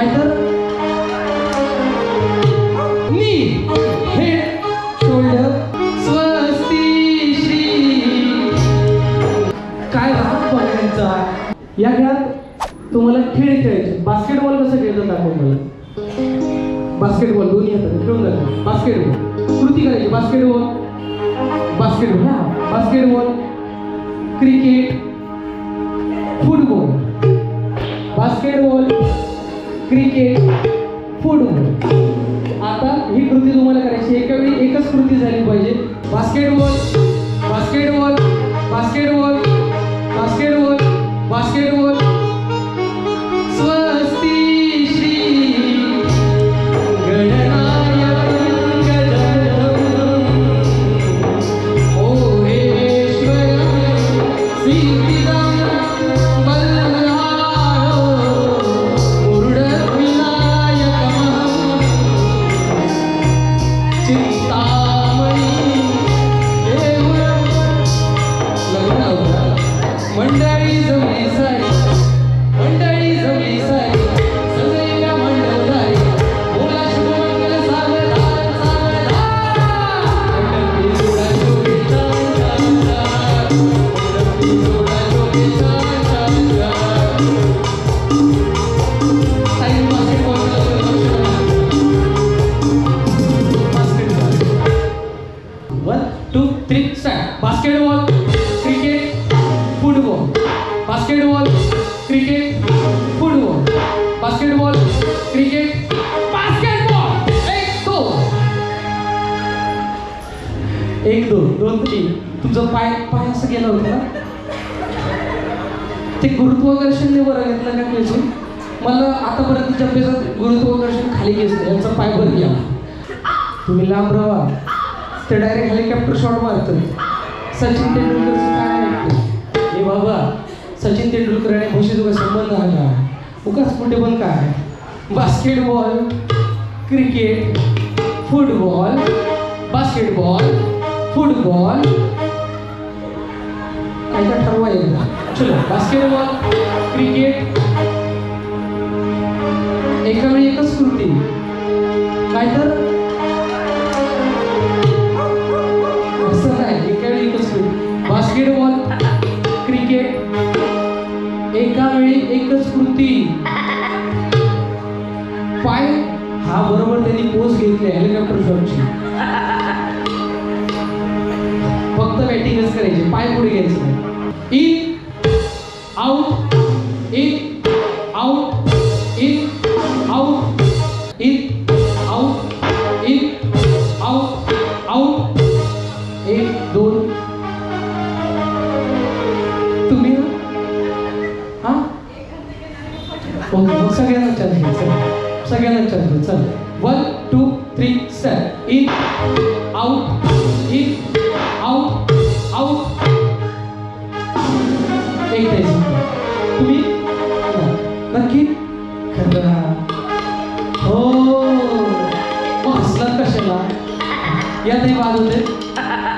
काय तर? Knee. Head shoulder स्वस्ती श्री. काय राहत बघायचा या खेळात तुम्हाला खेळ खेळायचे. बास्केटबॉल कसं खेळतात दाखव मला. बास्केटबॉल दोन्ही हातात. खेळून जातो बास्केटबॉल. कृती करायची. बास्केटबॉल. बास्केटबॉल हा. Basketball. Cricket. Football. Basketball. Cricket football. आता ही कृती तुम्हाला करायची एका वेळी एकच कृती झाली पाहिजे. Basketball basketball basketball basketball. Three start basketball cricket football basketball cricket football basketball cricket basketball एक दोन एक दोन दोन तीन. तुमचं पाय पाय असं गेलं होतं ना? ते गुरुत्वाकर्षणने बरं घेतलं का खेळून मला आतापर्यंतच्या अभ्यासात गुरुत्वाकर्षण खाली घेतलं यांचा पाय वर घ्या तुम्ही लांब राहा. ते डायरेक्ट हेलिकॉप्टर शॉट मारतात सचिन तेंडुलकरचं काय ऐकतो हे बाबा सचिन तेंडुलकर आणि भूषेचा तुका संबंध आला उगाच कुठे पण काय? Basketball cricket football basketball football. काय का ठरवायला चलो बास्केटबॉल क्रिकेट. एका वेळी एकच कृती. काय तर? फक्त करायची पाय पुढे घ्यायचे नाही. In out in out in out in out in out out एक दोन. तुम्ही? हा? ओके मग सगळ्यांना चान्स घ्या चला. सगळ्यांना चान्स घ्या चल. One two three start in out या नाही बाद होते.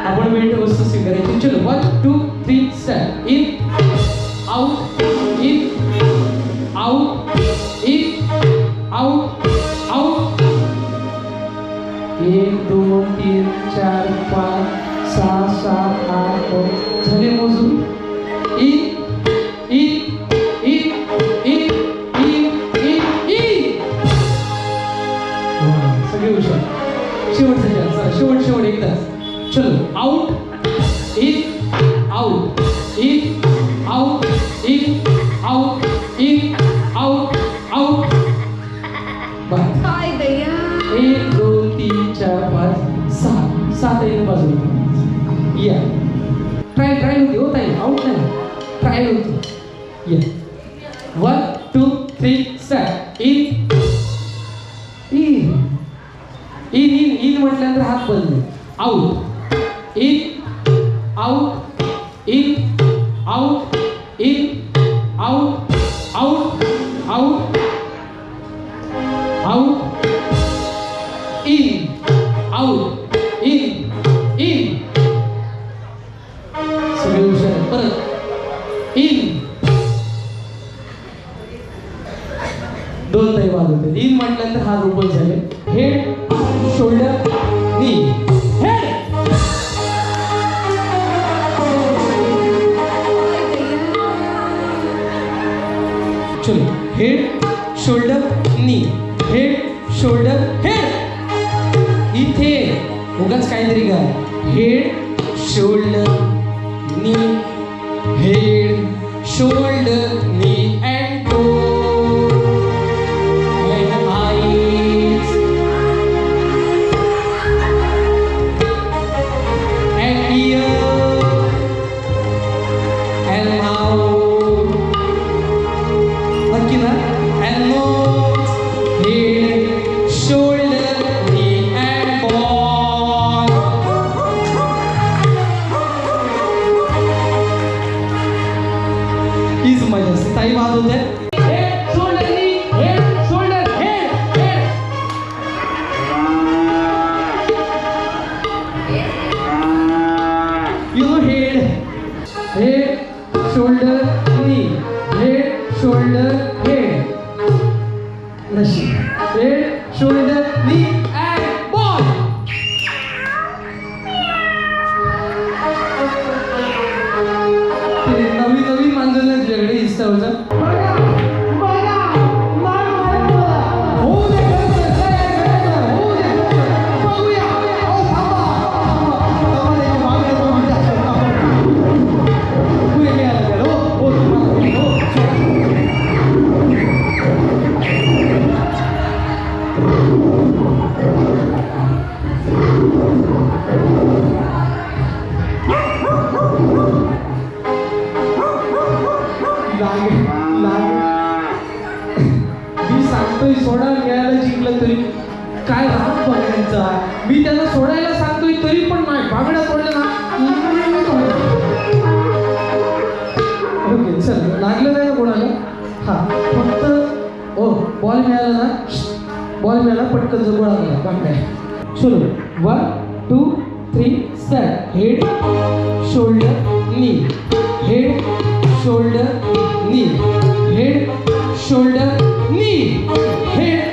आपण वेट वस्तू स्वीकारायची. चलो one two three start in out in out in out out एक दोन तीन चार पाच सहा सात आठ झाले मोजून. इन शेवट शेवट एकदाच चलो out in out in out in out in out out बस काय दया एक दोन तीन चार पाच सहा सात एक बाजूला या ट्रायल ट्रायल होती हो ताई आउट नाही ट्रायल होती या one two three start in in in in म्हटल्यानंतर हात बंद. Out in out in out in out out out out in out in in सगळे हुशार परत. इन दोन ढोल ताई इन म्हटल्यानंतर हात ओपन झाले. Shoulder, knee. नी चलो. Head shoulder knee. Head shoulder head इथे. उगाच काहीतरी का हेड शोल्डर नी. join. खेळायला सोडा जिंकलं तरी काय राहत बघायचा मी त्यांना सोडायला सांगतोय तरी पण नाही बागड्या सोडल्या ना? ओके चल लागलं नाही ना कोणाला? हा फक्त ओ बॉल मिळाला ना? बॉल मिळाला पटकन जर गोळा करा बागड्या चलो one two three start head shoulder knee head shoulder knee head shoulder knee,